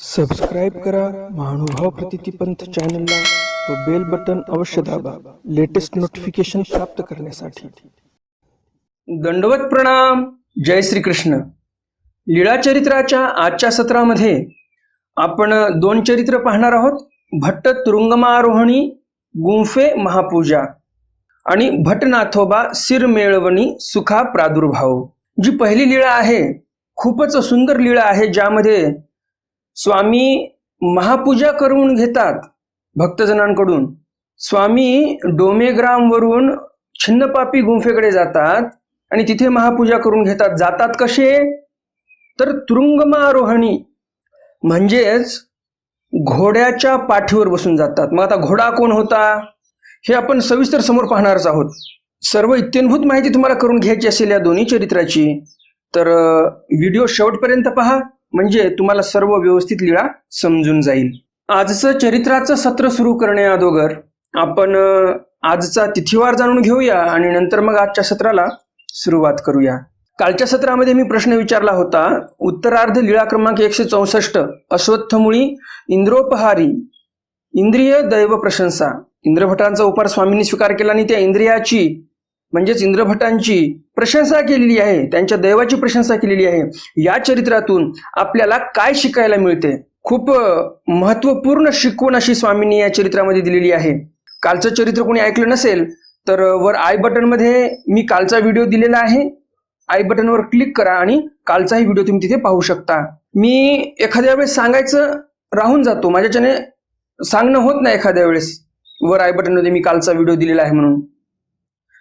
Subscribe करा महानुभाव प्रतितीपंथ चॅनलला व बेल बटन अवश्य दाबा लेटेस्ट नोटिफिकेशन प्राप्त करण्यासाठी. दंडवत प्रणाम जय श्रीकृष्ण. लीळा चरित्राच्या आजच्या सत्रामध्ये आपण दोन चरित्र पाहणार आहोत. भट्ट तुरुंगमारोहणी गुंफे महापूजा आणि भटनाथोबा सिरमेळवणी सुखा प्रादुर्भाव. जी पहिली लीळा आहे खूपच सुंदर लीळा आहे ज्यामध्ये स्वामी महापूजा करून घेतात भक्तजनांकडून. स्वामी डोमेग्रामवरून छिन्नपापी गुंफेकडे जातात आणि तिथे महापूजा करून घेतात. जातात कसे? तर तुरुंगमारोहणी. म्हणजेच घोड्याच्या पाठीवर बसून जातात. मग आता घोडा कोण होता? हे आपण सविस्तर समोर पाहणारच आहोत. सर्व इत्यंभूत माहिती तुम्हाला करून घ्यायची असेल या दोन्ही चरित्राची. तर व्हिडिओ शेवटपर्यंत पहा. म्हणजे तुम्हाला सर्व व्यवस्थित लीळा समजून जाईल. आजचं चरित्राचं सत्र सुरू करण्या अगोदर आपण आजचा तिथीवार जाणून घेऊया आणि नंतर मग आजच्या सत्राला सुरुवात करूया. कालच्या सत्रामध्ये मी प्रश्न विचारला होता उत्तरार्ध लीळा क्रमांक एकशे चौसष्ट अश्वत्थमुळी इंद्रोपहारी इंद्रिय दैव प्रशंसा. इंद्रभटांचा उपार स्वामींनी स्वीकार केला आणि त्या इंद्रियाची म्हणजेच इंद्रभटांची प्रशंसा केलेली आहे त्यांच्या दैवाची प्रशंसा केलेली आहे. या चरित्रातून आपल्याला काय शिकायला मिळते? खूप महत्त्वपूर्ण शिकवण अशी स्वामींनी या चरित्रामध्ये दिलेली आहे. कालचं चरित्र कोणी ऐकलं नसेल तर वर आय बटनमध्ये मी कालचा व्हिडिओ दिलेला आहे. आय बटनवर क्लिक करा आणि कालचाही व्हिडिओ तुम्ही तिथे पाहू शकता. मी एखाद्या वेळेस सांगायचं राहून जातो. माझ्याच्याने सांगणं होत नाही एखाद्या वेळेस. वर आय बटनमध्ये मी कालचा व्हिडिओ दिलेला आहे म्हणून.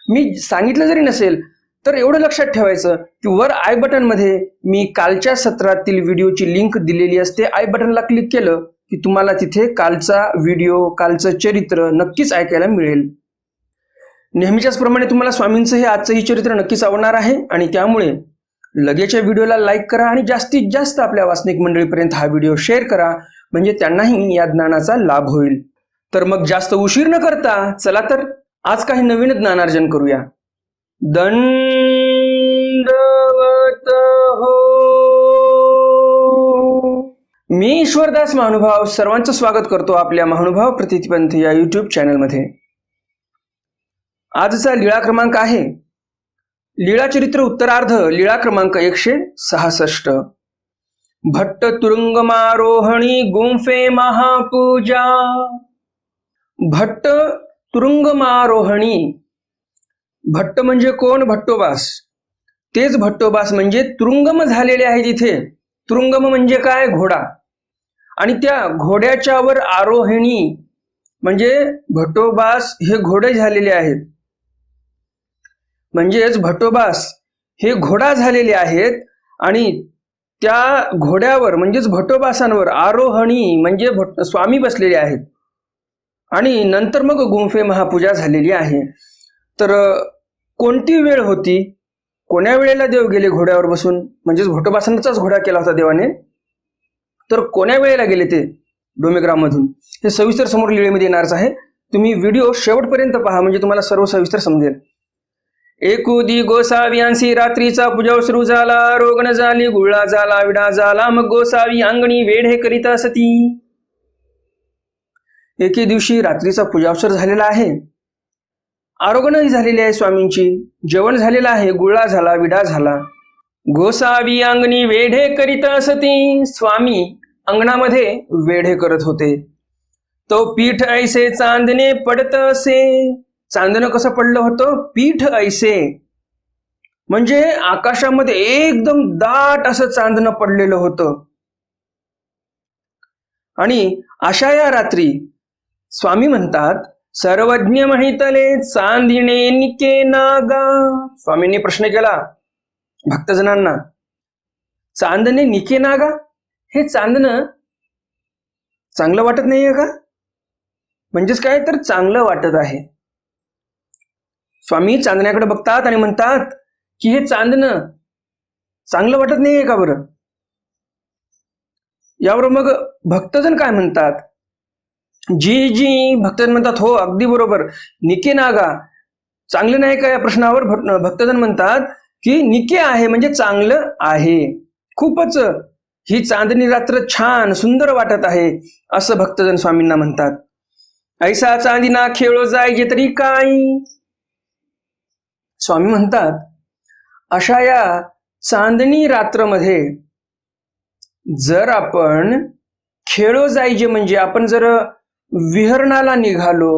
मी सांगितलं जरी नसेल तर एवढं लक्षात ठेवायचं की वर आय बटनमध्ये मी कालच्या सत्रातील व्हिडिओची लिंक दिलेली असते. आय बटनला क्लिक केलं की तुम्हाला तिथे कालचा व्हिडिओ कालचं चरित्र नक्कीच ऐकायला मिळेल. नेहमीच्याच प्रमाणे तुम्हाला स्वामींचं हे आजचं हे चरित्र नक्कीच आवडणार आहे आणि त्यामुळे लगेच या व्हिडिओला लाईक करा आणि जास्तीत जास्त आपल्या वासनिक मंडळीपर्यंत हा व्हिडिओ शेअर करा म्हणजे त्यांनाही या ज्ञानाचा लाभ होईल. तर मग जास्त उशीर न करता चला तर आज काही नवीन ज्ञानार्जन करूया. दंडवत हो. मी ईश्वरदास महानुभाव सर्वांचं स्वागत करतो आपल्या महानुभाव प्रतिपंथ या युट्यूब चॅनलमध्ये आजचा लीळा क्रमांक आहे. लीळाचरित्र उत्तरार्ध लीळा क्रमांक एकशे सहासष्ट. भट्ट तुरुंगमारोहणी गुंफे महापूजा. भट्ट तुरुंगमारोहणी. भट्ट म्हणजे कोण? भट्टोबास. तेच भट्टोबास म्हणजे तुरुंगम झालेले आहे तिथे तुरुंगम म्हणजे काय? घोडा. आणि त्या घोड्याच्यावर आरोहिणी म्हणजे भट्टोबास हे घोडे झालेले आहेत. म्हणजेच भट्टोबास हे घोडा झालेले आहेत आणि त्या घोड्यावर म्हणजेच भट्टोबासांवर आरोहणी म्हणजे भट स्वामी बसलेले आहेत. आणि नंतर मग गुंफे महापूजा झालेली आहे. तर कोणती वेळ होती? कोण्या वेळेला देव गेले घोड्यावर बसून? म्हणजेच भोटोबासनाचाच घोडा केला होता देवाने. तर कोण्या वेळेला गेले ते डोमेग्राममधून? हे सविस्तर समोर लिळेमध्ये येणारच आहे. तुम्ही व्हिडिओ शेवटपर्यंत पहा म्हणजे तुम्हाला सर्व सविस्तर समजेल. एकुदी गोसावी रात्रीचा पूजा सुरू झाला रोगण झाली गुळा झाला विडा झाला मग गोसावी अंगणी वेढे करीत असती. एके दिवशी रात्रीचा पूजावसर झालेला आहे. आरोग्यही झालेली आहे स्वामींची. जेवण झालेलं आहे गुळा झाला विडा झाला. गोसावी अंगणी वेढे करीत असती. स्वामी अंगणामध्ये वेढे करत होते. तो पीठ ऐसे चांदणे पडत असे. चांदणं कसं पडलं होतं? पीठ ऐसे. म्हणजे आकाशामध्ये एकदम दाट असं चांदणं पडलेलं होतं. आणि अशा या रात्री स्वामी म्हणतात सर्वज्ञ माहितले चांदिणे निके नागा. स्वामींनी प्रश्न केला भक्तजनांना चांदणे निके नागा? हे चांदणं चांगलं वाटत नाहीये का? म्हणजेच काय तर चांगलं वाटत आहे. स्वामी चांदण्याकडे बघतात आणि म्हणतात की हे चांदणं चांगलं वाटत नाहीये का बरं? यावर मग भक्तजन काय म्हणतात जी जी भक्तजन म्हणतात हो अगदी बरोबर. निके नागा चांगले नाही का या प्रश्नावर? भक्तजन म्हणतात की निके आहे म्हणजे चांगलं आहे. खूपच ही चांदणी रात्र छान सुंदर वाटत आहे असं भक्तजन स्वामींना म्हणतात. ऐसा चांदीना खेळो जायचे तरी काय स्वामी म्हणतात अशा या चांदणी रात्रमध्ये जर आपण खेळो जायचे म्हणजे आपण जर विहरणाला निघालो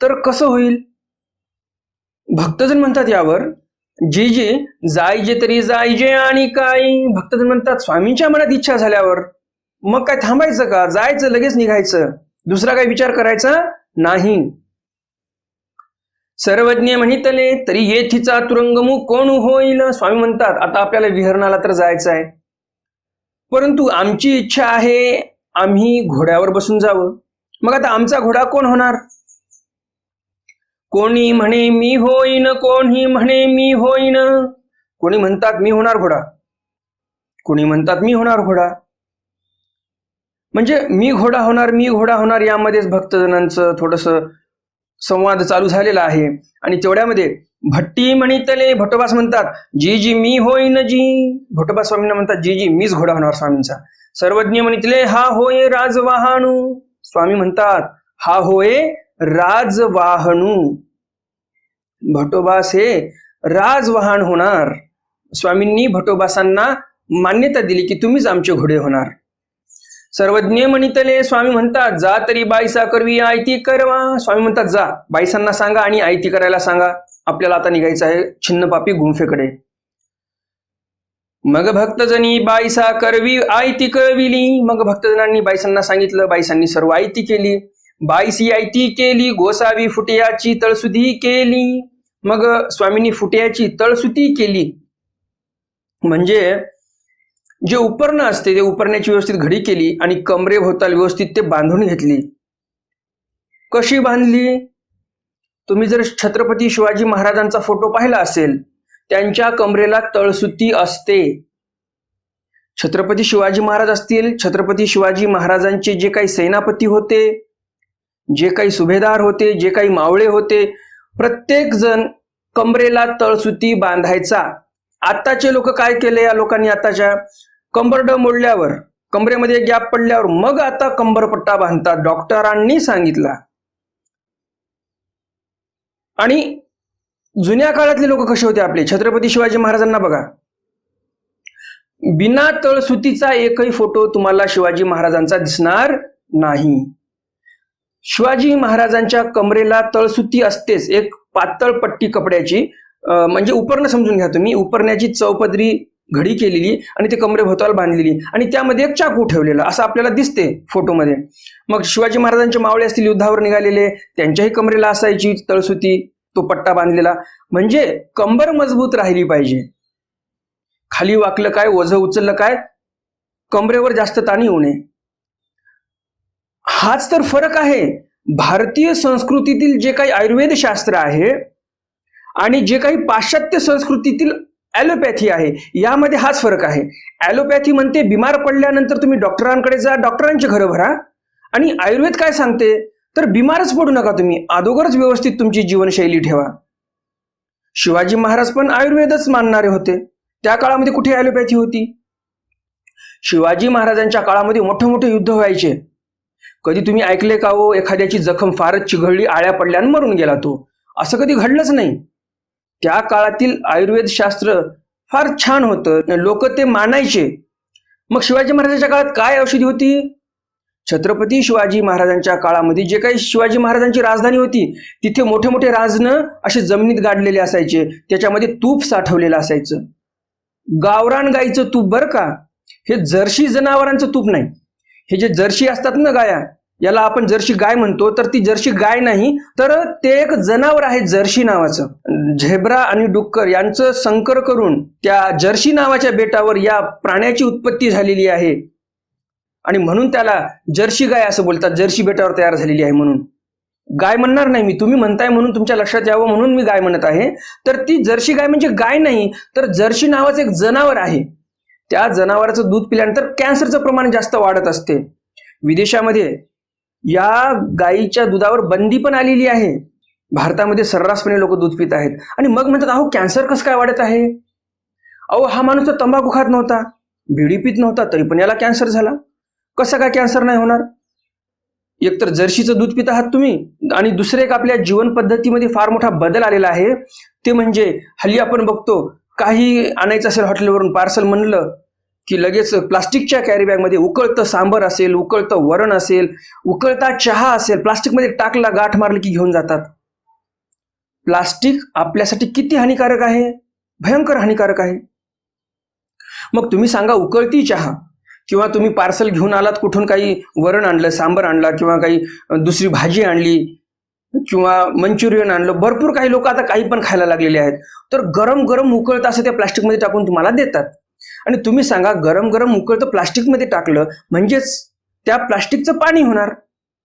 तर कसं होईल? भक्तजन म्हणतात यावर जी जी जायचे तरी जायजे आणि काय? भक्तजन म्हणतात स्वामींच्या मनात इच्छा झाल्यावर मग काय थांबायचं का? जायचं लगेच निघायचं. दुसरा काय विचार करायचा? नाही. सर्वज्ञ म्हणितले तरी येथीचा तुरंगमू कोण होईल? स्वामी म्हणतात आता आपल्याला विहरणाला तर जायचं आहे. परंतु आमची इच्छा आहे आम्ही घोड्यावर बसून जावं. मग आता आमचा घोडा कोण होणार? कोणी म्हणे मी होईन कोणी म्हणे मी होईन. कोणी म्हणतात मी होणार घोडा? कोणी म्हणतात मी होणार घोडा? म्हणजे मी घोडा होणार मी घोडा होणार यामध्येच भक्तजनांचं थोडस संवाद चालू झालेला आहे. आणि तेवढ्यामध्ये भट्टी म्हणितले भटोबास म्हणतात जी जी मी होईन जी. भटोबा स्वामींना म्हणतात जी जी मीच घोडा होणार स्वामींचा. सर्वज्ञ म्हणितले हा होय राजवाहाणू. स्वामी म्हणतात हा होय राजवाहनू भटोबास हे राजवाहन होणार. स्वामींनी भटोबासांना मान्यता दिली की तुम्हीच आमचे घोडे होणार. सर्वज्ञ म्हणितले स्वामी म्हणतात जा तरी बाईसा करवी आयती करवा. स्वामी म्हणतात जा बाईसांना सांगा आणि आयती करायला सांगा. आपल्याला आता निघायचं आहे छिन्नपापी गुंफेकडे. मग भक्तजनी बाईसा करवी आयती कळविली. मग भक्तजनांनी बाईसांना सांगितलं बाईसांनी सर्व आयती केली. बाईसी आयती केली गोसावी फुटियाची तळसुधी केली. मग स्वामींनी फुटियाची तळसुती केली. म्हणजे जे उपरणं असते ते उपरण्याची व्यवस्थित घडी केली आणि कमरे भोवताल व्यवस्थित ते बांधून घेतली. कशी बांधली? तुम्ही जर छत्रपती शिवाजी महाराजांचा फोटो पाहिला असेल त्यांच्या कमरेला तळसुती असते. छत्रपती शिवाजी महाराज असतील छत्रपती शिवाजी महाराजांचे जे काही सेनापती होते जे काही सुभेदार होते जे काही मावळे होते प्रत्येक जण कमरेला तळसुती बांधायचा. आताचे लोक काय केले या लोकांनी आताच्या कंबरड मोडल्यावर कमरेमध्ये गॅप पडल्यावर मग आता कंबरपट्टा बांधतात. डॉक्टरांनी सांगितला. आणि जुन्या काळातले लोक कसे होते आपले? छत्रपती शिवाजी महाराजांना बघा. बिना तळसुतीचा एकही फोटो तुम्हाला शिवाजी महाराजांचा दिसणार नाही. शिवाजी महाराजांच्या कमरेला तळसुती असतेच एक पातळ पट्टी कपड्याची. म्हणजे उपरणं समजून घ्या तुम्ही उपरण्याची चौपदरी घडी केलेली आणि ते कमरे भोवताल बांधलेली. आणि त्यामध्ये एक चाकू ठेवलेला असं आपल्याला दिसते फोटोमध्ये. मग शिवाजी महाराजांचे मावळे असतील युद्धावर निघालेले त्यांच्याही कमरेला असायची तळसुती. तो पट्टा बांधलेला. म्हणजे कंबर मजबूत राहिली पाहिजे. खाली वाकलं काय ओझं उचललं काय? कंबरेवर जास्त ताण येऊ नये. हाच तर फरक आहे. भारतीय संस्कृतीतील जे काही आयुर्वेद शास्त्र आहे आणि जे काही पाश्चात्य संस्कृतीतील ॲलोपॅथी आहे यामध्ये हाच फरक आहे. ॲलोपॅथी म्हणते बिमार पडल्यानंतर तुम्ही डॉक्टरांकडे जा डॉक्टरांची घरं भरा आणि आयुर्वेद काय सांगते? तर बिमारच पडू नका तुम्ही. अगोदरच व्यवस्थित तुमची जीवनशैली ठेवा. शिवाजी महाराज पण आयुर्वेदच मानणारे होते. त्या काळामध्ये कुठे ॲलोपॅथी होती? शिवाजी महाराजांच्या काळामध्ये मोठे मोठे युद्ध व्हायचे. कधी तुम्ही ऐकले का हो एखाद्याची जखम फारच चिघळली आळ्या पडल्या मरून गेला तो. असं कधी घडलंच नाही. त्या काळातील आयुर्वेद शास्त्र फार छान होतं. लोक ते मानायचे. मग शिवाजी महाराजांच्या काळात काय औषधी होती? छत्रपती शिवाजी महाराजांच्या काळामध्ये जे काही शिवाजी महाराजांची राजधानी होती तिथे मोठे मोठे राजनं असे जमिनीत गाडलेले असायचे. त्याच्यामध्ये तूप साठवलेलं असायचं. गावरान गाईचं तूप बरं का? हे जर्शी जनावरांचं तूप नाही. हे जे जर्शी असतात ना गाया याला आपण जर्शी गाय म्हणतो तर ती जर्शी गाय नाही तर ते एक जनावर आहे जर्शी नावाचं. झेब्रा आणि डुक्कर यांचं संकर करून त्या जर्शी नावाच्या बेटावर या प्राण्याची उत्पत्ती झालेली आहे. आणि म्हणून त्याला जर्शी गाय असं बोलतात जर्शी बेटावर तयार झालेली आहे म्हणून. गाय म्हणणार नाही मी तुम्ही म्हणताय म्हणून तुमच्या लक्षात यावं म्हणून मी गाय म्हणत आहे. तर ती जर्शी गाय म्हणजे गाय नाही तर जर्शी नावाचं एक जनावर आहे. त्या जनावराचं दूध पिल्यानंतर कॅन्सरचं प्रमाण जास्त वाढत असते. विदेशामध्ये या गायीच्या दुधावर बंदी पण आलेली आहे. भारतामध्ये सर्रासपणे लोक दूध पित आहेत. आणि मग म्हणतात अहो कॅन्सर कसं काय वाढत आहे? अहो हा माणूस तर तंबाखू खात नव्हता. बिडी पित नव्हता तरी पण याला कॅन्सर झाला. कसं काय कॅन्सर नाही होणार? एकतर जर्शीचं दूध पित आहात तुम्ही आणि दुसरे एक आपल्या जीवन पद्धतीमध्ये फार मोठा बदल आलेला आहे ते म्हणजे हल्ली आपण बघतो काही आणायचं असेल हॉटेलवरून पार्सल म्हणलं की लगेच प्लास्टिकच्या कॅरीबॅगमध्ये उकळतं सांबर असेल उकळतं वरण असेल उकळता चहा असेल प्लास्टिकमध्ये टाकला गाठ मारली की घेऊन जातात. प्लास्टिक आपल्यासाठी किती हानिकारक आहे? भयंकर हानिकारक आहे. मग तुम्ही सांगा उकळती चहा किंवा तुम्ही पार्सल घेऊन आलात कुठून काही वरण आणलं सांबर आणला किंवा काही दुसरी भाजी आणली किंवा मंचुरियन आणलं भरपूर काही लोक आता काही पण खायला लागलेले आहेत. तर गरम गरम उकळतं असं त्या प्लास्टिकमध्ये टाकून तुम्हाला देतात. आणि तुम्ही सांगा गरम गरम उकळतं प्लास्टिकमध्ये टाकलं म्हणजेच त्या प्लास्टिकचं पाणी होणार.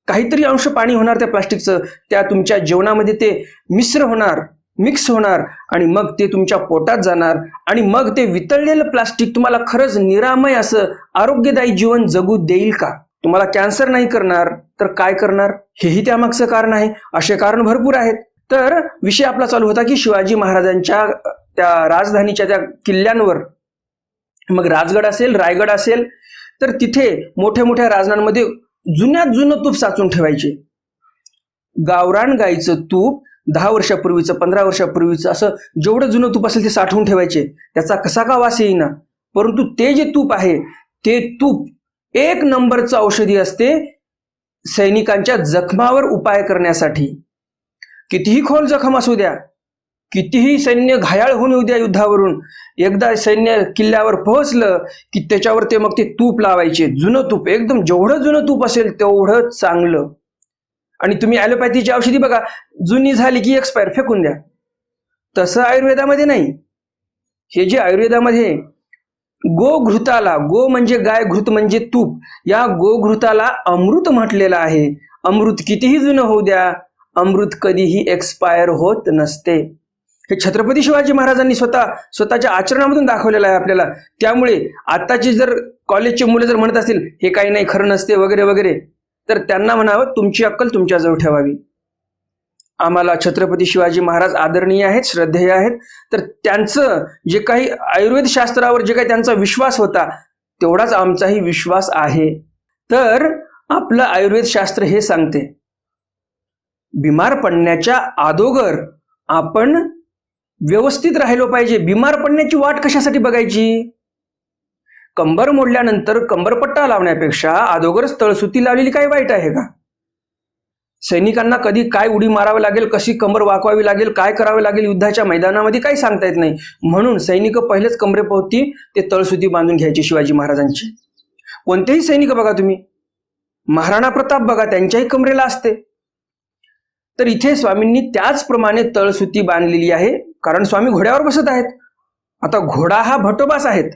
काहीतरी अंश पाणी होणार त्या प्लास्टिकचं. त्या तुमच्या जेवणामध्ये ते मिश्र होणार. मिक्स होणार आणि मग ते तुमच्या पोटात जाणार आणि मग ते वितळलेलं प्लास्टिक तुम्हाला खरंच निरामय असं आरोग्यदायी जीवन जगू देईल का? तुम्हाला कॅन्सर नाही करणार तर काय करणार? हेही त्यामागचं कारण आहे. असे कारण भरपूर आहेत. तर विषय आपला चालू होता की शिवाजी महाराजांच्या त्या राजधानीच्या त्या किल्ल्यांवर. मग राजगड असेल रायगड असेल तर तिथे मोठ्या मोठ्या राजनांमध्ये जुन्यात जुनं तूप साचून ठेवायचे. गावरान गाईचं तूप दहा वर्षापूर्वीचं पंधरा वर्षापूर्वीचं असं जेवढं जुनं तूप असेल ते साठवून ठेवायचे. त्याचा कसा का वास येईना? परंतु ते जे तूप आहे ते तूप एक नंबरचं औषधी असते सैनिकांच्या जखमावर उपाय करण्यासाठी. कितीही खोल जखम असू द्या कितीही सैन्य घायाळ होऊन येऊ द्या युद्धावरून एकदा सैन्य किल्ल्यावर पोहोचलं की त्याच्यावर ते मग ते तूप लावायचे. जुनं तूप एकदम जेवढं जुनं तूप असेल तेवढं चांगलं. आणि तुम्ही ॲलोपॅथीची औषधी बघा जुनी झाली की एक्सपायर फेकून द्या. तसं आयुर्वेदामध्ये नाही. हे जे आयुर्वेदामध्ये गोघृताला गो म्हणजे गाय घृत म्हणजे तूप या गोघृताला अमृत म्हटलेलं आहे. अमृत कितीही जुनं होऊ द्या अमृत कधीही एक्सपायर होत नसते. हे छत्रपती शिवाजी महाराजांनी स्वतः स्वतःच्या आचरणामधून दाखवलेलं आहे आपल्याला. त्यामुळे आताची जर कॉलेजची मुलं जर म्हणत असतील हे काही नाही खरं नसते वगैरे वगैरे तर त्यांना म्हणावं तुमची अक्कल तुमच्याजवळ ठेवावी. आम्हाला छत्रपती शिवाजी महाराज आदरणीय आहेत श्रद्धेय आहेत. तर त्यांचं जे काही आयुर्वेद शास्त्रावर जे काही त्यांचा विश्वास होता तेवढाच आमचाही विश्वास आहे. तर आपलं आयुर्वेद शास्त्र हे सांगते बिमार पडण्याच्या अगोदर आपण व्यवस्थित राहिलो पाहिजे. बिमार पडण्याची वाट कशासाठी बघायची? कंबर मोडल्यानंतर कंबरपट्टा लावण्यापेक्षा अगोदरच तळसुती लावलेली काय वाईट आहे का? सैनिकांना कधी काय उडी मारावी लागेल कशी कंबर वाकवावी लागेल काय करावे लागेल युद्धाच्या मैदानामध्ये काही सांगता येत नाही. म्हणून सैनिक पहिलेच कमरेपोहती ते तळसुती बांधून घ्यायची शिवाजी महाराजांची. कोणतेही सैनिक बघा तुम्ही. महाराणा प्रताप बघा त्यांच्याही कमरेला असते. तर इथे स्वामींनी त्याचप्रमाणे तळसुती बांधलेली आहे कारण स्वामी घोड्यावर बसत आहेत. आता घोडा हा भटोबास आहेत.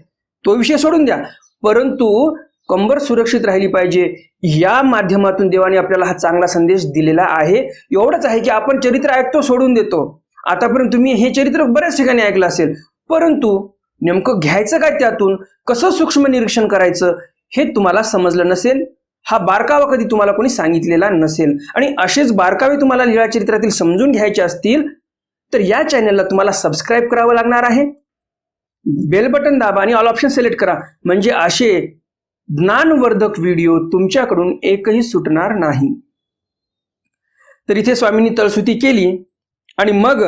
तो विषय सोडून द्या. परंतु कंबर सुरक्षित राहिली पाहिजे. या माध्यमातून देवाने आपल्याला हा चांगला संदेश दिलेला आहे. एवढंच आहे की आपण चरित्र ऐकतो सोडून देतो. आतापर्यंत तुम्ही हे चरित्र बऱ्याच ठिकाणी ऐकलं असेल. परंतु नेमकं घ्यायचं काय त्यातून? कसं सूक्ष्म निरीक्षण करायचं? हे तुम्हाला समजलं नसेल. हा बारकावा कधी तुम्हाला कोणी सांगितलेला नसेल. आणि असेच बारकावे तुम्हाला लिळा चरित्रातील समजून घ्यायचे असतील तर या चॅनलला तुम्हाला सबस्क्राईब करावं लागणार आहे. बेल बटन दाबा आणि ऑल ऑप्शन सिलेक्ट करा. म्हणजे असे ज्ञानवर्धक व्हिडिओ तुमच्याकडून एकही सुटणार नाही. तर इथे स्वामींनी तळसुती केली आणि मग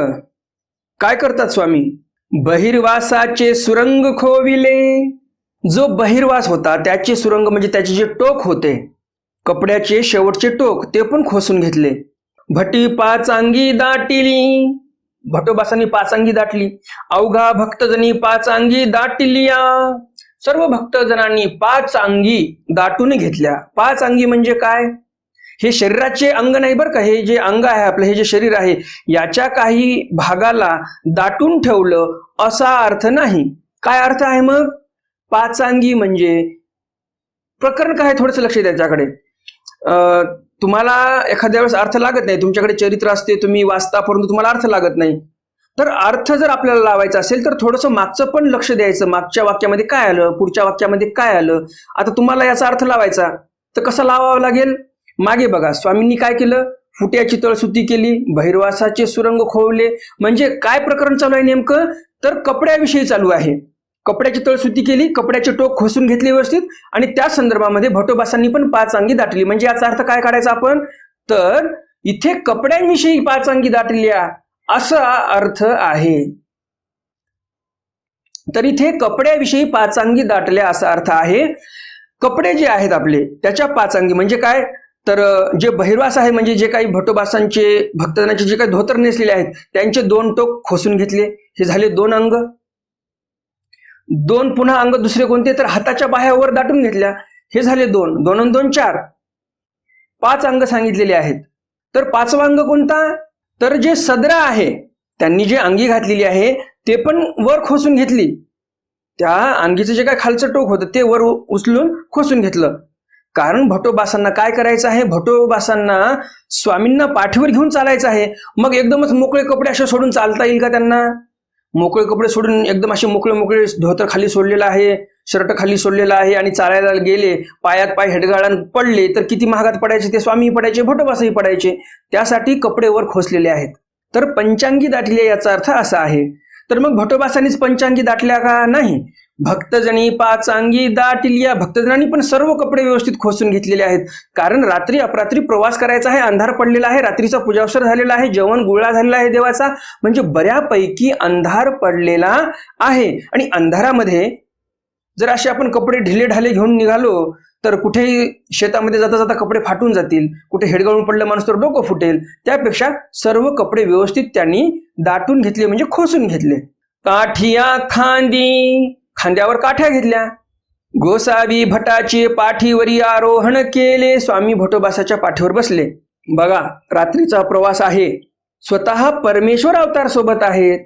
काय करतात स्वामी? बहिर्वासाचे सुरंग खोविले. जो बहिर्वास होता त्याचे सुरंग म्हणजे त्याचे जे टोक होते कपड्याचे शेवटचे टोक ते पण खोसून घेतले. भटी पाचांगी दाटिली. भटोबासांनी पाचांगी दाटली. अवघा भक्तजनी पाचांगी दाटलिया. सर्व भक्तजनांनी पाच अंगी दाटून घेतल्या. पाच अंगी म्हणजे काय? हे शरीराचे अंग नाही बरं का? हे जे अंग आहे आपलं हे जे शरीर आहे याच्या काही भागाला दाटून ठेवलं असा अर्थ नाही. काय अर्थ आहे मग? पाचांगी म्हणजे प्रकरण काय थोडस लक्ष द्यायच्याकडे अं, तुम्हाला एखाद्या वेळेस अर्थ लागत नाही तुमच्याकडे चरित्र असते तुम्ही वाचता परंतु तुम्हाला अर्थ लागत नाही. तर अर्थ जर आपल्याला लावायचा असेल तर थोडंसं मागचं पण लक्ष द्यायचं. मागच्या वाक्यामध्ये काय आलं? पुढच्या वाक्यामध्ये काय आलं? आता तुम्हाला याचा अर्थ लावायचा. तर कसा लावावा लागेल? मागे बघा. स्वामींनी काय केलं? फुट्याची तळसुती केली बहिर्वासाचे सुरंग खोवले. म्हणजे काय प्रकरण चालू आहे नेमकं? तर कपड्याविषयी चालू आहे. कपड्याची तळसुती केली कपड्याचे टोक खोसून घेतले व्यवस्थित आणि त्या संदर्भामध्ये भटोबासांनी पण पाच अंगी दाटली. म्हणजे याचा अर्थ काय काढायचा आपण? तर इथे कपड्यांविषयी पाच अंगी दाटल्या असा अर्थ आहे. तर इथे कपड्याविषयी पाचांगी दाटल्या असा अर्थ आहे. कपडे जे आहेत आपले त्याच्या पाचांगी म्हणजे काय? तर जे बहिर्वास आहे म्हणजे जे काही भटोबासांचे भक्तजनाचे जे काही धोतर नेसलेले आहेत त्यांचे दोन टोक खोसून घेतले. हे झाले दोन अंग. दोन पुन्हा अंग दुसरे कोणते? तर हाताच्या बाह्यावर दाटून घेतल्या. हे झाले दोन. दोन दोन चार. पाच अंग सांगितलेले आहेत. तर पाचवा अंग कोणता? तर जे सदरा आहे त्यांनी जे अंगी घातलेली आहे ते पण वर खोसून घेतली. त्या अंगीचं जे काय खालचं टोक होतं ते वर उचलून खोसून घेतलं. कारण भटोबासांना काय करायचं आहे? भटोबासांना स्वामींना पाठीवर घेऊन चालायचं आहे. मग एकदमच मोकळे कपडे असे सोडून चालता येईल का त्यांना? मोकळे कपडे सोडून एकदम असे मोकळे मोकळे धोतर खाली सोडलेलं आहे शर्ट खाली सोडलेला आहे आणि चालायला गेले पायात पाय हेडगाळान पडले तर किती महागात पडायचे ते स्वामीही पडायचे भटोबासही पडायचे. त्यासाठी कपडे वर खोसलेले आहेत. तर पंचांगी दाटले याचा अर्थ असा आहे. तर मग भटोबासांनीच पंचांगी दाटल्या का नाही? भक्तजणी पाचांगी दाटिलिया. भक्तजनांनी पण सर्व कपडे व्यवस्थित खोसून घेतलेले आहेत. कारण रात्री अपरात्री प्रवास करायचा आहे अंधार पडलेला आहे रात्रीचा पूजावसर झालेला आहे जेवण गुळा झालेला आहे देवाचा. म्हणजे बऱ्यापैकी अंधार पडलेला आहे. आणि अंधारामध्ये जर असे आपण कपडे ढिले ढाले घेऊन निघालो तर कुठेही शेतामध्ये जाता जाता कपडे फाटून जातील. कुठे हेडगाळून पडलं माणूस तर डोकं फुटेल. त्यापेक्षा सर्व कपडे व्यवस्थित त्यांनी दाटून घेतले म्हणजे खोसून घेतले. काठिया खांदी. खांद्यावर काठ्या घेतल्या. गोसावी भटाचे पाठीवरी आरोहण केले. स्वामी भटोबासाच्या पाठीवर बसले. बघा रात्रीचा प्रवास आहे. स्वतः परमेश्वर अवतार सोबत आहेत.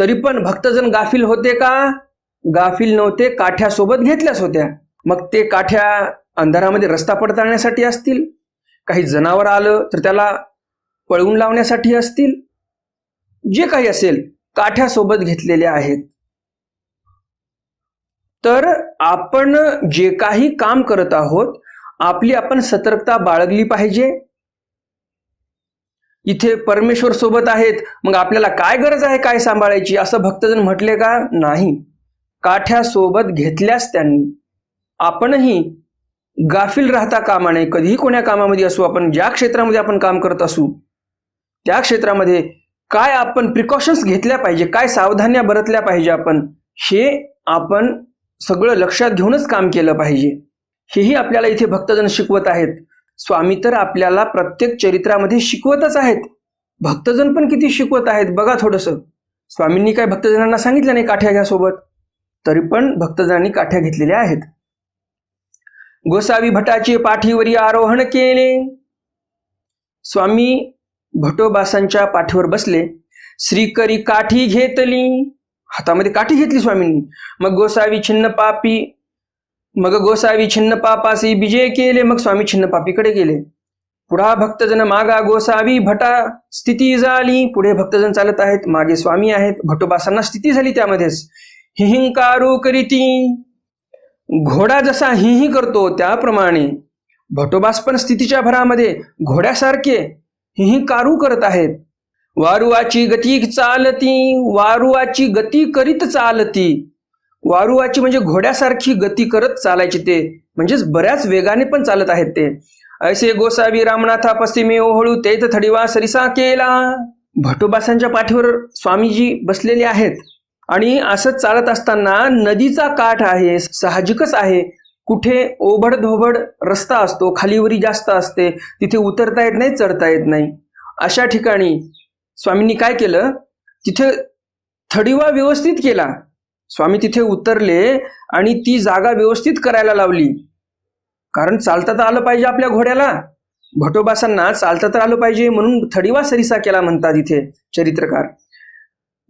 तरी पण भक्तजन गाफील होते का? गाफील नव्हते काठ्या सोबत घेतल्याच होत्या. मग ते काठ्या अंधारामध्ये रस्ता पडताळण्यासाठी असतील? काही जनावर आलं तर त्याला पळवून लावण्यासाठी असतील? जे काही असेल काठ्या सोबत घेतलेल्या आहेत. तर आपण जे काही काम करत आहोत आपली आपण सतर्कता बाळगली पाहिजे. इथे परमेश्वर सोबत आहेत. मग आपल्याला काय गरज आहे काय सांभाळायची? असं भक्तजन म्हटले का? नाही. काठ्या सोबत घेतल्यास त्यांनी. आपणही गाफील राहता कामा नये. कधीही कोण्या कामामध्ये असू आपण ज्या क्षेत्रामध्ये आपण काम करत असू त्या क्षेत्रामध्ये काय आपण प्रिकॉशन्स घेतल्या पाहिजे? काय सावधान्या बरतल्या पाहिजे आपण? हे आपण सगळं लक्षात घेऊनच काम केलं पाहिजे. हेही आपल्याला इथे भक्तजन शिकवत आहेत. स्वामी तर आपल्याला प्रत्येक चरित्रामध्ये शिकवतच आहेत. भक्तजन पण किती शिकवत आहेत बघा थोडस. स्वामींनी काय भक्तजनांना सांगितलं नाही काठ्या घ्या सोबत तरी पण भक्तजनांनी काठ्या घेतलेल्या आहेत. गोसावी भटाचे पाठीवरी आरोहण केले. स्वामी भटोबासांच्या पाठीवर बसले. श्रीकरी काठी घेतली. हातामध्ये काठी घेतली स्वामींनी. मग गोसावी छिन्न पापी मग गोसावी छिन्न पापासी विजय केले मग स्वामी छिन्न पापीकडे गेले. पुढा भक्तजन मागा गोसावी भटा स्थिती झाली पुढे भक्तजन चालत आहेत मागे स्वामी आहेत. भटोबासांना स्थिती झाली त्यामध्येच. हिहिंकारू करीती. घोडा जसा हिही करतो त्याप्रमाणे. भटोबास पण स्थितीच्या भरामध्ये घोड्यासारखे हिही कारू करत आहेत. वारुवाची गती चालती वारुवाची गती करीत चालती. वारुवाची म्हणजे घोड्यासारखी गती करत चालायची ते. म्हणजेच बऱ्याच वेगाने पण चालत आहेत ते. ऐसे गोसावी रामनाथा पश्चिमे ओहळू तेथ थडीवा सरिसा केला. भटोबासांच्या पाठीवर स्वामीजी बसलेले आहेत. आणि असं चालत असताना नदीचा काठ आहे साहजिकच आहे. कुठे ओबड धोबड रस्ता असतो खालीवरी जास्त असते तिथे उतरता येत नाही चढता येत नाही. अशा ठिकाणी स्वामींनी काय केलं? तिथे थडीवा व्यवस्थित केला. स्वामी तिथे उतरले आणि ती जागा व्यवस्थित करायला लावली. कारण चालता तर आलं पाहिजे आपल्या घोड्याला. भटोबासांना चालता तर आलं पाहिजे म्हणून थडीवा सरिसा केला म्हणतात इथे चरित्रकार.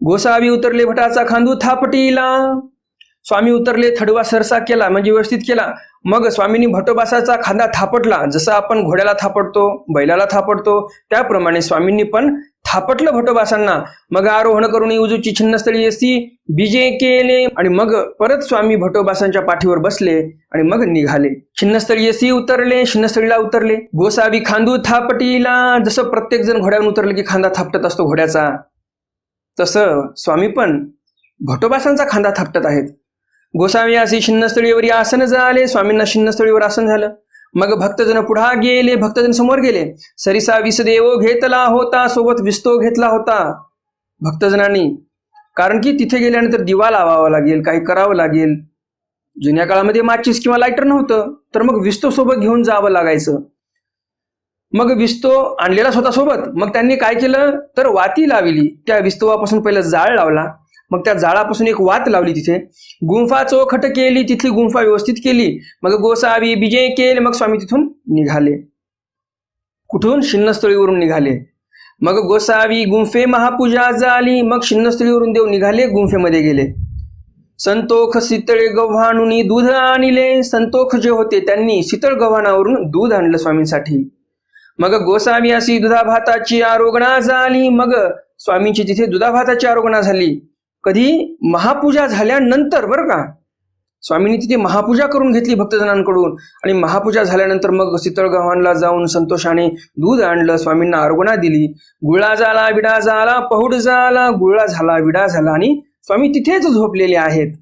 गोसावी उतरले भटाचा खांदू थापटीला. स्वामी उतरले थडवा सरसा केला म्हणजे व्यवस्थित केला. मग स्वामींनी भटोबासाचा खांदा थापटला. जसं आपण घोड्याला थापटतो बैलाला थापटतो त्याप्रमाणे स्वामींनी पण थापटलं भटोबासांना. मग आरोहण करून उजूची छिन्नस्थळी असती बीजे केले आणि मग परत स्वामी भटोबासांच्या पाठीवर बसले आणि मग निघाले. छिन्नस्थळी असी उतरले छिन्नस्थळीला उतरले. गोसावी खांदू थापटीला. जसं प्रत्येक जण घोड्यावर उतरलं की खांदा थापटत असतो घोड्याचा तसं स्वामी पण भटोबासांचा खांदा थापटत आहेत. गोसावी असे शिन्नस्थळीवर आसन झाले स्वामींना शिन्नस्थळीवर आसन झालं. मग भक्तजन पुढा गेले भक्तजन समोर गेले. सरिसा विसदेव घेतला होता सोबत विस्तो घेतला होता. भक्तजनांनी कारण की तिथे गेल्यानंतर दिवा लावावा लागेल काही करावं लागेल. जुन्या काळामध्ये माचीस किंवा लायटर नव्हतं तर मग विस्तो सोबत घेऊन जावं लागायचं. मग विस्तो आणलेला स्वतः सोबत. मग त्यांनी काय केलं? तर वाती लावली. त्या विस्तवापासून पहिलं जाळ लावला. मग त्या जाळापासून एक वात लावली तिथे. गुंफा चोखट केली तिथली गुंफा व्यवस्थित केली. मग गोसावी विजय केले मग स्वामी तिथून निघाले. कुठून? शिन्नस्थळीवरून निघाले. मग गोसावी गुंफे महापूजा झाली मग शिन्नस्थळीवरून देव निघाले गुंफेमध्ये गेले. संतोख शीतळे गव्हाणुनी दूध आणले. संतोख जे होते त्यांनी शीतळ गव्हाणावरून दूध आणलं स्वामींसाठी. मग गोसावी अशी दुधाभाताची आरोगणा झाली. मग स्वामींची तिथे दुधाभाताची आरोगणा झाली. कधी महापूजा झाल्यानंतर बरं का? स्वामींनी तिथे महापूजा करून घेतली भक्तजनांकडून. आणि महापूजा झाल्यानंतर मग शीतळगव्हाणला जाऊन संतोषाने दूध आणलं स्वामींना आरोगणा दिली. गुळा झाला विडा झाला पहुड झाला गुळा झाला विडा झाला. आणि स्वामी तिथेच झोपलेले आहेत.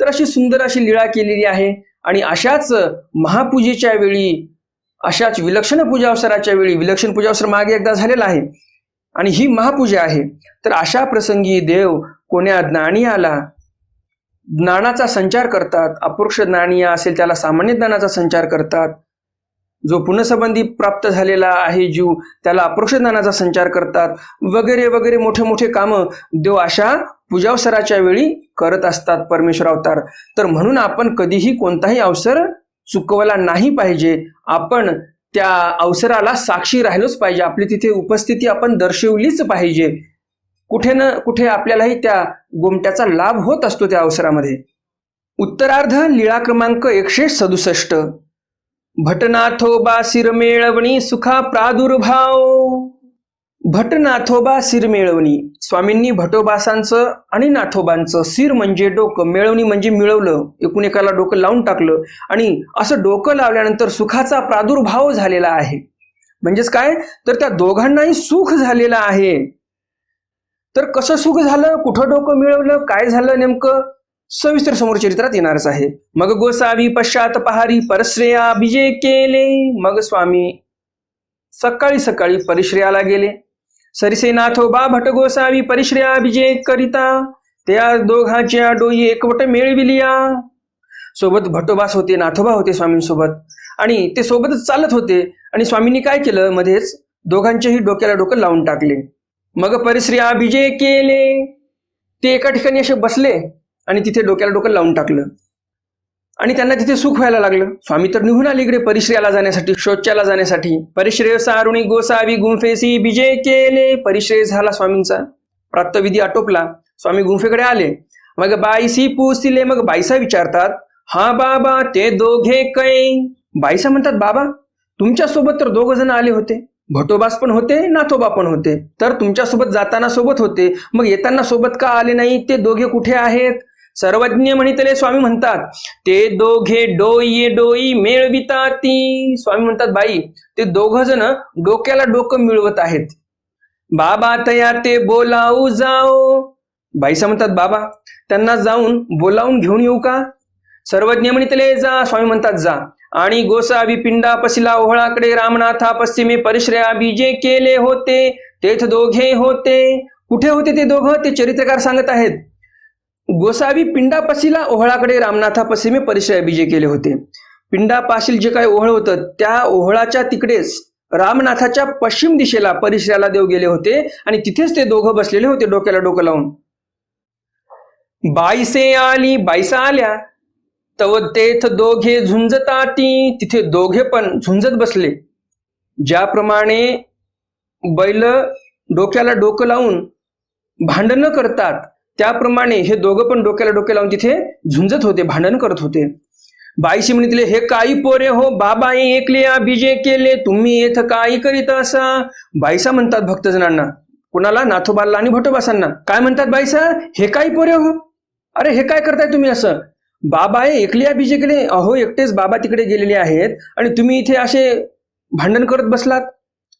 तर अशी सुंदर अशी लीळा केलेली आहे. आणि अशाच महापूजेच्या वेळी अशाच विलक्षण पूजावसराच्या वेळी विलक्षण पूजावसर मागे एकदा झालेला आहे. आणि ही महापूजा आहे. तर अशा प्रसंगी देव कोण्या आला? ज्ञानाचा संचार करतात. अपरोक्ष ज्ञानी असेल त्याला सामान्य ज्ञानाचा संचार करतात. जो पुनसंबंधी प्राप्त झालेला आहे जीव त्याला अपृक्ष ज्ञानाचा संचार करतात. वगैरे वगैरे मोठे मोठे कामं देव अशा पूजावसराच्या वेळी करत असतात परमेश्वर अवतार. तर म्हणून आपण कधीही कोणताही अवसर चुकवला नाही पाहिजे. आपण त्या अवसराला साक्षी राहिलोच पाहिजे. आपली तिथे उपस्थिती आपण दर्शवलीच पाहिजे. कुठे ना कुठे आपल्यालाही त्या गोमट्याचा लाभ होत असतो त्या अवसरामध्ये. उत्तरार्ध लीळा क्रमांक एकशे सदुसष्ट. भटनाथोबा सिरमेळवणी सुखा प्रादुर्भाव. भटनाथोबा सिर मिळवणी स्वामींनी भटोबासांचं आणि नाथोबांचं सिर म्हणजे डोकं. मिळवणी म्हणजे मिळवलं. एकूण एकाला डोकं लावून टाकलं. आणि असं डोकं लावल्यानंतर सुखाचा प्रादुर्भाव झालेला आहे. म्हणजेच काय? तर त्या दोघांनाही सुख झालेलं आहे. तर कसं सुख झालं कुठं डोकं मिळवलं काय झालं नेमकं? सविस्तर समोर चरित्रात येणारच आहे. मग गोसावी पश्चात पहारी परश्रेया विजय केले. मग स्वामी सकाळी सकाळी परिश्रयाला गेले. सरिसेनाथोबा भट गोसावी परिश्रया विजय करिता. त्या दोघांच्या डोई एकवट मेळविलिया. सोबत भटोबास होते नाथोबा होते स्वामींसोबत. आणि ते सोबतच चालत होते. आणि स्वामींनी काय केलं? मध्येच दोघांच्याही डोक्याला डोकं लावून टाकले. मग परिश्री विजय केले. ते एका ठिकाणी असे बसले आणि तिथे डोक्याला डोकं लावून टाकलं. आणि त्यांना तिथे सुख व्हायला लागलं. स्वामी तर निघून आले इकडे परिश्रयाला जाण्यासाठी शौचाला जाण्यासाठी. परिश्रेय सारुणी गोसावी गुंफेसी विजय केले. परिश्रेय झाला स्वामींचा. प्राप्तविधी आटोपला. स्वामी गुंफेकडे आले. मग बाईसी पुसले. मग बाईसा विचारतात हा बाबा ते दोघे कै बाईसा म्हणतात बाबा तुमच्यासोबत तर दोघ जण आले होते. भटोबास पण होते नाथोबा पण होते. तर तुमच्यासोबत जाताना सोबत होते. मग येताना सोबत का आले नाही? ते दोघे कुठे आहेत? सर्वज्ञ म्हणितले स्वामी म्हणतात ते दोघे डोई डोई मेळविताती. स्वामी म्हणतात बाई ते दोघ जण डोक्याला डोकं मिळवत आहेत. बाबा तया ते बोलाऊ जाओ. बाईसा म्हणतात बाबा त्यांना जाऊन बोलावून घेऊन येऊ का? सर्वज्ञ म्हणितले जा. स्वामी म्हणतात जा. आणि गोसावी पिंडा पसिला ओहळाकडे रामनाथा पश्चिमे परिश्रया बीजे केले होते तेथ दोघे होते. कुठे होते ते दोघं? ते चरित्रकार सांगत आहेत. गोसावी पिंडापाशीला ओहळाकडे रामनाथा पश्चिमे परिश्रया बीजे केले होते. पिंडापाशील जे काही ओहळ होतं त्या ओहळाच्या तिकडेच रामनाथाच्या पश्चिम दिशेला परिश्रयाला देव गेले होते आणि तिथेच ते दोघं बसलेले होते डोक्याला डोकं लावून. बाईसे आली बाईसा आल्या. तव तेथ दोघे झुंजताटी तिथे दोघे पण झुंजत बसले. ज्याप्रमाणे बैल डोक्याला डोकं लावून भांडणं करतात त्याप्रमाणे हे दोघं पण डोक्याला डोके लावून तिथे झुंजत होते भांडण करत होते. बाईशी म्हणितले हे काही पोरे हो बाबा एकले बीजे केले तुम्ही येथ काही करीत असा. बाईसा म्हणतात भक्तजनांना कुणाला नाथोबाला आणि भटोबासांना? काय म्हणतात बाईसा? हे काही पोरे हो. अरे हे काय करताय तुम्ही असं? बाबा आहे एकलिया बीजे अहो एकटेच बाबा तिकडे गेलेले आहेत आणि तुम्ही इथे असे भांडण करत बसलात?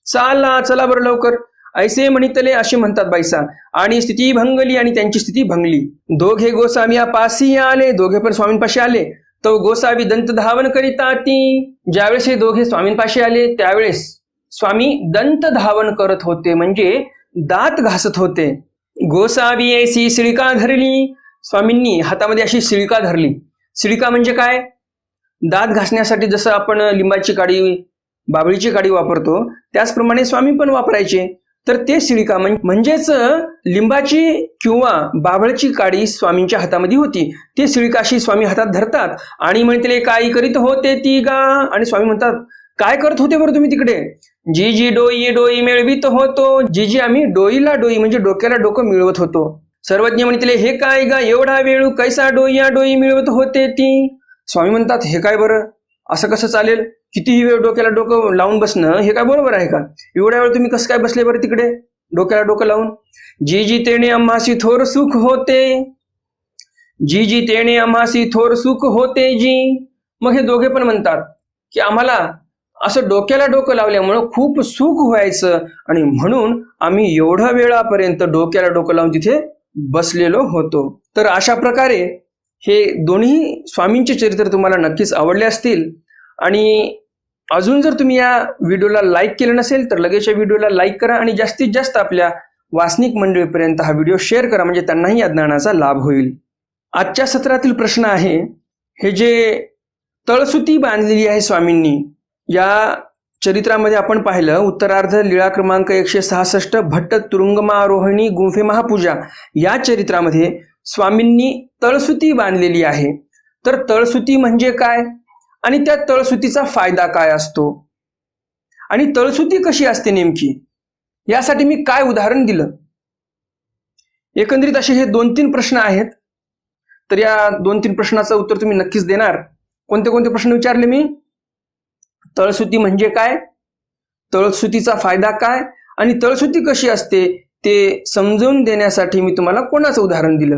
चाला चला बरं लवकर. ऐसे म्हणितले असे म्हणतात बाईसा आणि स्थिती भंगली आणि त्यांची स्थिती भंगली. दोघे गोसावी या पासी आले दोघे पण स्वामींपाशी आले. तो गोसावी दंत धावन करीता ती ज्यावेळेस हे दोघे स्वामींपाशी आले त्यावेळेस स्वामी दंत धावन करत होते म्हणजे दात घासत होते. गोसावी ऐसी श्रीका धरली. स्वामींनी हातामध्ये अशी सिळिका धरली. सिळिका म्हणजे काय? दात घासण्यासाठी जसं आपण लिंबाची काडी बाभळीची काडी वापरतो त्याचप्रमाणे स्वामी पण वापरायचे. तर ते सिळिका म्हणजेच लिंबाची किंवा बाभळची काडी स्वामींच्या हातामध्ये होती. ते शिळिकाशी स्वामी हातात धरतात आणि म्हणते काय करीत होते ती गा? आणि स्वामी म्हणतात काय करत होते बरं तुम्ही तिकडे? जी जी डोई डोई मिळवित होतो. जी जी आम्ही डोईला डोई म्हणजे डोक्याला डोकं मिळवत होतो. सर्वज्ञ म्हणतील हे काय गा एवढा वेळ कैसा डोईया डोई मिळवत होते ती? स्वामी म्हणतात हे काय बरं? असं कसं चालेल? कितीही वेळ डोक्याला डोकं लावून बसणं हे काय बरोबर आहे का? एवढ्या वेळ तुम्ही कसं काय बसले बरं तिकडे? डोक्याला डोकं लावून? जी जी तेणे अम्मासी थोर सुख होते. जी जी तेणे अम्मासी थोर सुख होते जी. मग हे दोघे पण म्हणतात की आम्हाला असं डोक्याला डोकं लावल्यामुळं खूप सुख व्हायचं आणि म्हणून आम्ही एवढ्या वेळापर्यंत डोक्याला डोकं लावून तिथे बसलेलो होतो. तर अशा प्रकारे हे दोन्ही स्वामींचे चरित्र तुम्हाला नक्कीच आवडले असतील. आणि अजून जर तुम्ही या व्हिडिओला लाईक केलं नसेल तर लगेच या व्हिडिओला लाईक करा आणि जास्तीत जास्त आपल्या वासनिक मंडळीपर्यंत हा व्हिडिओ शेअर करा म्हणजे त्यांनाही या ज्ञानाचा लाभ होईल. आजच्या सत्रातील प्रश्न आहे हे जे तळसुती बांधलेली आहे स्वामींनी या चरित्रामध्ये आपण पाहिलं उत्तरार्ध लीळा क्रमांक एकशे सहासष्ट भट्ट तुरुंगमारोहिणी गुंफे महापूजा या चरित्रामध्ये स्वामींनी तळसुती बांधलेली आहे. तर तळसुती म्हणजे काय? आणि त्या तळसुतीचा फायदा काय असतो? आणि तळसुती कशी असते नेमकी? यासाठी मी काय उदाहरण दिलं? एकंदरीत असे हे दोन तीन प्रश्न आहेत. तर या दोन तीन प्रश्नाचं उत्तर तुम्ही नक्कीच देणार. कोणते कोणते प्रश्न विचारले मी? तळसुती म्हणजे काय? तळसुतीचा फायदा काय? आणि तळसुती कशी असते? ते समजून देण्यासाठी मी तुम्हाला कोणाचं उदाहरण दिलं?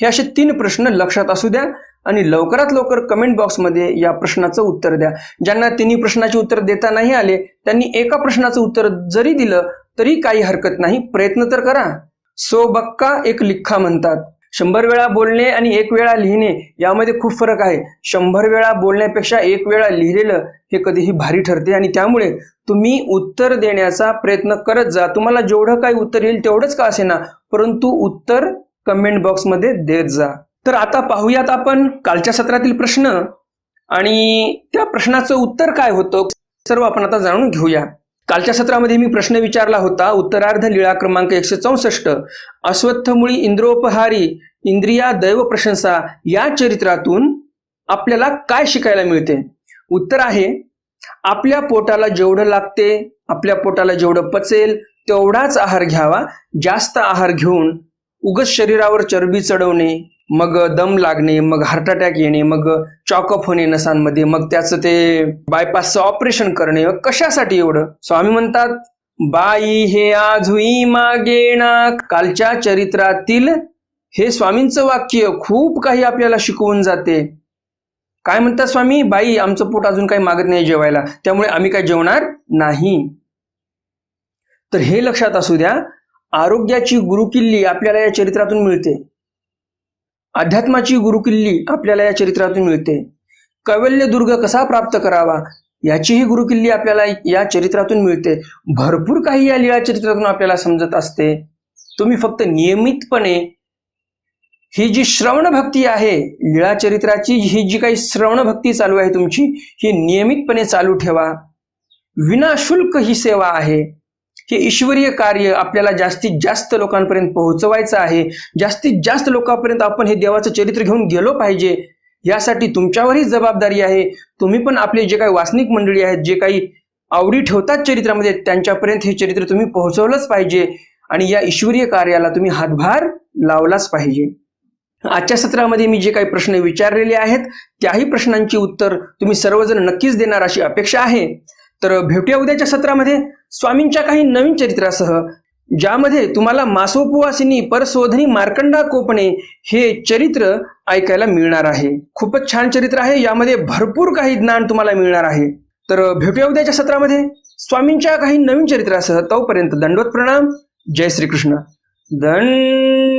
हे असे तीन प्रश्न लक्षात असू द्या आणि लवकरात लवकर कमेंट बॉक्समध्ये या प्रश्नाचं उत्तर द्या. ज्यांना तिन्ही प्रश्नाचे उत्तर देता नाही आले त्यांनी एका प्रश्नाचं उत्तर जरी दिलं तरी काही हरकत नाही. प्रयत्न तर करा. सो बक्का एक लिखा म्हणतात. शंभर वेळा बोलणे आणि एक वेळा लिहिणे यामध्ये खूप फरक आहे. शंभर वेळा बोलण्यापेक्षा एक वेळा लिहिलेलं हे कधीही भारी ठरते आणि त्यामुळे तुम्ही उत्तर देण्याचा प्रयत्न करत जा. तुम्हाला जेवढं काही उत्तर येईल तेवढंच का असेना? परंतु उत्तर कमेंट बॉक्समध्ये देत जा. तर आता पाहूयात आपण कालच्या सत्रातील प्रश्न आणि त्या प्रश्नाचं उत्तर काय होतं? सर्व आपण आता जाणून घेऊया. कालच्या सत्रामध्ये मी प्रश्न विचारला होता. उत्तरार्ध लीळा क्रमांक एकशे चौसष्ट. अश्वत्थमुळी इंद्रोपहारी इंद्रिया दैव प्रशंसा या चरित्रातून आपल्याला काय शिकायला मिळते? उत्तर आहे आपल्या पोटाला जेवढं लागते आपल्या पोटाला जेवढं पचेल तेवढाच आहार घ्यावा. जास्त आहार घेऊन उगस शरीरावर चरबी चढवणे मग दम लागणे मग हार्ट अटॅक येणे मग चॉकअप होणे नसांमध्ये मग त्याचं ते बायपासचं ऑपरेशन करणे कशासाठी एवढं? स्वामी म्हणतात बाई हे आजुई मागे ना. कालच्या चरित्रातील हे स्वामींचं वाक्य खूप काही आपल्याला शिकवून जाते. काय म्हणतात स्वामी? बाई आमचं पोट अजून काही मागत नाही जेवायला त्यामुळे आम्ही काय जेवणार नाही. तर हे लक्षात असू द्या आरोग्याची गुरुकिल्ली आपल्याला या चरित्रातून मिळते. अध्यात्माची गुरुकिल्ली आपल्याला या चरित्रातून मिळते. कैवल्य दुर्ग कसा प्राप्त करावा याचीही गुरुकिल्ली आपल्याला या चरित्रातून मिळते. भरपूर काही या लीळा चरित्रातून आपल्याला समजत असते. तुम्ही फक्त नियमितपणे ही जी श्रवण भक्ती आहे लीळा चरित्राची ही जी काही श्रवण भक्ती चालू आहे तुमची ही नियमितपणे चालू ठेवा. विनाशुल्क ही सेवा आहे. हे ईश्वरीय कार्य आपल्याला जास्तीत जास्त लोकांपर्यंत पोहोचवायचं आहे. जास्तीत जास्त लोकांपर्यंत आपण हे देवाचं चरित्र घेऊन गेलो पाहिजे. यासाठी तुमच्यावरही जबाबदारी आहे. तुम्ही पण आपले जे काही वासनिक मंडळी आहेत जे काही आवडी ठेवतात चरित्रामध्ये त्यांच्यापर्यंत हे चरित्र तुम्ही पोहोचवलंच पाहिजे. आणि या ईश्वरीय कार्याला तुम्ही हातभार लावलाच पाहिजे. आजच्या सत्रामध्ये मी जे काही प्रश्न विचारलेले आहेत त्याही प्रश्नांची उत्तर तुम्ही सर्वजण नक्कीच देणार अशी अपेक्षा आहे. तर भेटूया उद्याच्या सत्रामध्ये स्वामींच्या काही नवीन चरित्रासह ज्यामध्ये तुम्हाला मासोपवासिनी परशोधनी मार्कंडा कोपणे हे चरित्र ऐकायला मिळणार आहे. खूपच छान चरित्र आहे. यामध्ये भरपूर काही ज्ञान तुम्हाला मिळणार आहे. तर भेटूया उद्याच्या सत्रामध्ये स्वामींच्या काही नवीन चरित्रासह. तोपर्यंत दंडवत प्रणाम. जय श्रीकृष्ण. दंड